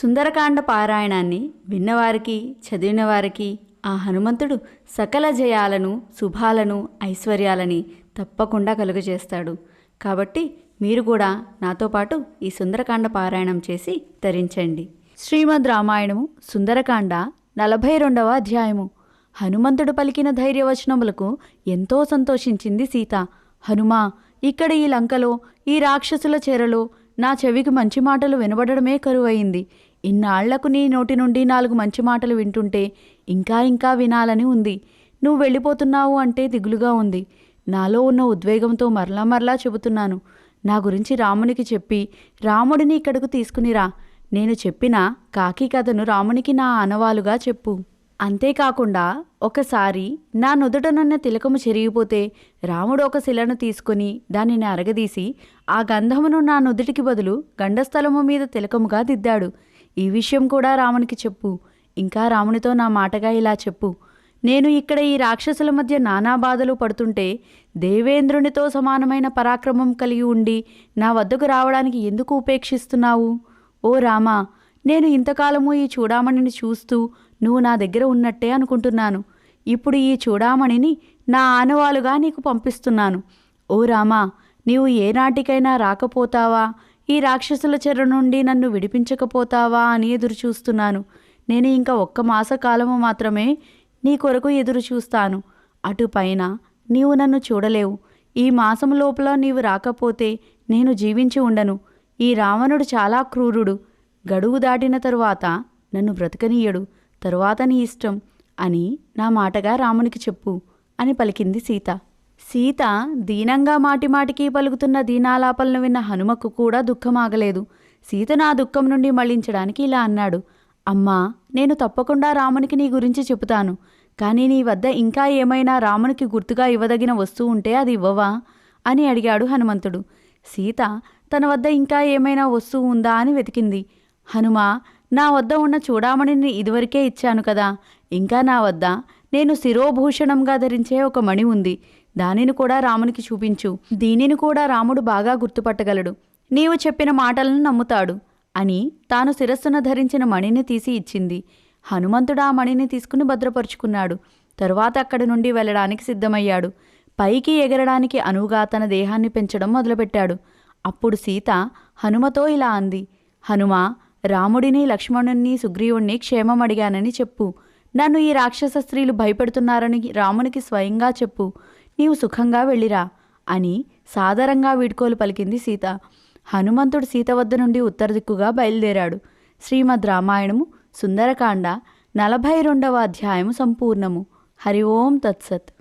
సుందరకాండ పారాయణాన్ని విన్నవారికి చదివిన వారికి ఆ హనుమంతుడు సకల జయాలను శుభాలను ఐశ్వర్యాలని తప్పకుండా కలుగజేస్తాడు. కాబట్టి మీరు కూడా నాతో పాటు ఈ సుందరకాండ పారాయణం చేసి ధరించండి శ్రీమద్ రామాయణము సుందరకాండ నలభై రెండవ అధ్యాయము. హనుమంతుడు పలికిన ధైర్యవచనములకు ఎంతో సంతోషించింది సీత. హనుమా ఇక్కడ ఈ లంకలో ఈ రాక్షసుల చెరలో నా చెవికి మంచి మాటలు వినబడడమే కరువయింది ఇన్నాళ్ళకు నీ నోటి నుండి నాలుగు మంచి మాటలు వింటుంటే ఇంకా ఇంకా వినాలని ఉంది. నువ్వు వెళ్ళిపోతున్నావు అంటే దిగులుగా ఉంది. నాలో ఉన్న ఉద్వేగంతో మరలా మరలా చెబుతున్నాను. నా గురించి రామునికి చెప్పి రాముడిని ఇక్కడకు తీసుకునిరా నేను చెప్పిన కాకి కథను రామునికి నా ఆనవాలుగా చెప్పు. అంతేకాకుండా ఒకసారి నా నుదుటనున్న తిలకము చెరిగిపోతే రాముడు ఒక శిలను తీసుకుని దానిని అరగదీసి ఆ గంధమును నా నుదుటికి బదులు గండస్థలము మీద తిలకముగా దిద్దాడు. ఈ విషయం కూడా రామునికి చెప్పు. ఇంకా రామునితో నా మాటగా ఇలా చెప్పు. నేను ఇక్కడ ఈ రాక్షసుల మధ్య నానా బాధలు పడుతుంటే దేవేంద్రునితో సమానమైన పరాక్రమం కలిగి ఉండి నా వద్దకు రావడానికి ఎందుకు ఉపేక్షిస్తున్నావు? ఓ రామా నేను ఇంతకాలము ఈ చూడామణిని చూస్తూ నువ్వు నా దగ్గర ఉన్నట్టే అనుకుంటున్నాను. ఇప్పుడు ఈ చూడామణిని నా ఆనవాలుగా నీకు పంపిస్తున్నాను. ఓ రామా నీవు ఏనాటికైనా రాకపోతావా? ఈ రాక్షసుల చెర నుండి నన్ను విడిపించకపోతావా అని ఎదురు చూస్తున్నాను నేను ఇంకా ఒక్క మాసకాలము మాత్రమే నీ కొరకు ఎదురు చూస్తాను అటుపైన నీవు నన్ను చూడలేవు. ఈ మాసం లోపల నీవు రాకపోతే నేను జీవించి ఉండను. ఈ రావణుడు చాలా క్రూరుడు. గడువు దాటిన తరువాత నన్ను బ్రతకనీయడు తరువాత నీ ఇష్టం అని నా మాటగా రామునికి చెప్పు అని పలికింది సీత. సీత దీనంగా మాటిమాటికి పలుకుతున్న దీనాలాపలను విన్న హనుమకు కూడా దుఃఖమాగలేదు. సీత నా దుఃఖం నుండి మళ్ళించడానికి ఇలా అన్నాడు. అమ్మా నేను తప్పకుండా రామునికి నీ గురించి చెబుతాను. కానీ నీ వద్ద ఇంకా ఏమైనా రామునికి గుర్తుగా ఇవ్వదగిన వస్తువు ఉంటే అది ఇవ్వవా? అని అడిగాడు హనుమంతుడు. సీత తన వద్ద ఇంకా ఏమైనా వస్తువు ఉందా అని వెతికింది. హనుమా నా వద్ద ఉన్న చూడామణిని ఇదివరకే ఇచ్చాను కదా. ఇంకా నా వద్ద నేను శిరోభూషణంగా ధరించే ఒక మణి ఉంది. దానిని కూడా రామునికి చూపించు. దీనిని కూడా రాముడు బాగా గుర్తుపట్టగలడు. నీవు చెప్పిన మాటలను నమ్ముతాడు అని తాను శిరస్సున ధరించిన మణిని తీసి ఇచ్చింది. హనుమంతుడు ఆ మణిని తీసుకుని భద్రపరుచుకున్నాడు. తరువాత అక్కడి నుండి వెళ్ళడానికి సిద్ధమయ్యాడు. పైకి ఎగరడానికి అనువుగా తన దేహాన్ని పెంచడం మొదలుపెట్టాడు. అప్పుడు సీత హనుమతో ఇలా అంది. హనుమా రాముడిని లక్ష్మణుణ్ణి సుగ్రీవుణ్ణి క్షేమం అడిగానని చెప్పు. నన్ను ఈ రాక్షస స్త్రీలు భయపెడుతున్నారని రామునికి స్వయంగా చెప్పు. నీవు సుఖంగా వెళ్ళిరా అని సాదరంగా వీడ్కోలు పలికింది సీత. హనుమంతుడు సీత వద్ద నుండి ఉత్తర దిక్కుగా బయలుదేరాడు. శ్రీమద్ రామాయణము సుందరకాండ నలభై రెండవ అధ్యాయము సంపూర్ణము. హరి ఓం తత్సత్.